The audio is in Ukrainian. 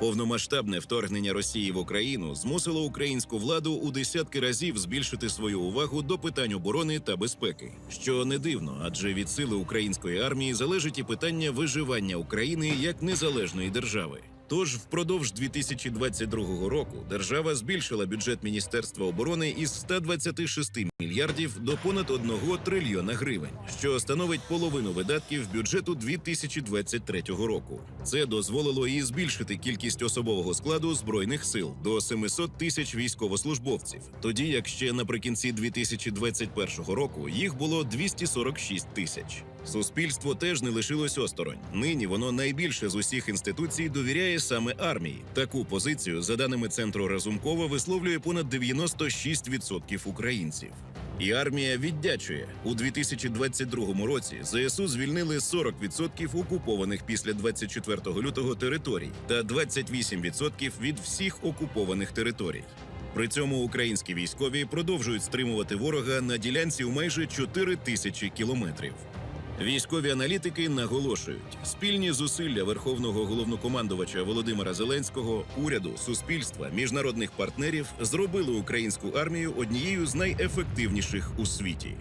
Повномасштабне вторгнення Росії в Україну змусило українську владу у десятки разів збільшити свою увагу до питань оборони та безпеки, що не дивно, адже від сили української армії залежить і питання виживання України як незалежної держави. Тож впродовж 2022 року держава збільшила бюджет Міністерства оборони із 126 мільярдів до понад 1 трильйона гривень, що становить половину видатків бюджету 2023 року. Це дозволило і збільшити кількість особового складу збройних сил до 700 тисяч військовослужбовців, тоді як ще наприкінці 2021 року їх було 246 тисяч. Суспільство теж не лишилось осторонь. Нині воно найбільше з усіх інституцій довіряє саме армії. Таку позицію, за даними центру Разумкова, висловлює понад 96% українців. І армія віддячує у 2022 році. ЗСУ звільнили 40% окупованих після 24 лютого територій та 28% від всіх окупованих територій. При цьому українські військові продовжують стримувати ворога на ділянці у майже 4 тисячі кілометрів. Військові аналітики наголошують, спільні зусилля верховного головнокомандувача Володимира Зеленського, уряду, суспільства, міжнародних партнерів зробили українську армію однією з найефективніших у світі.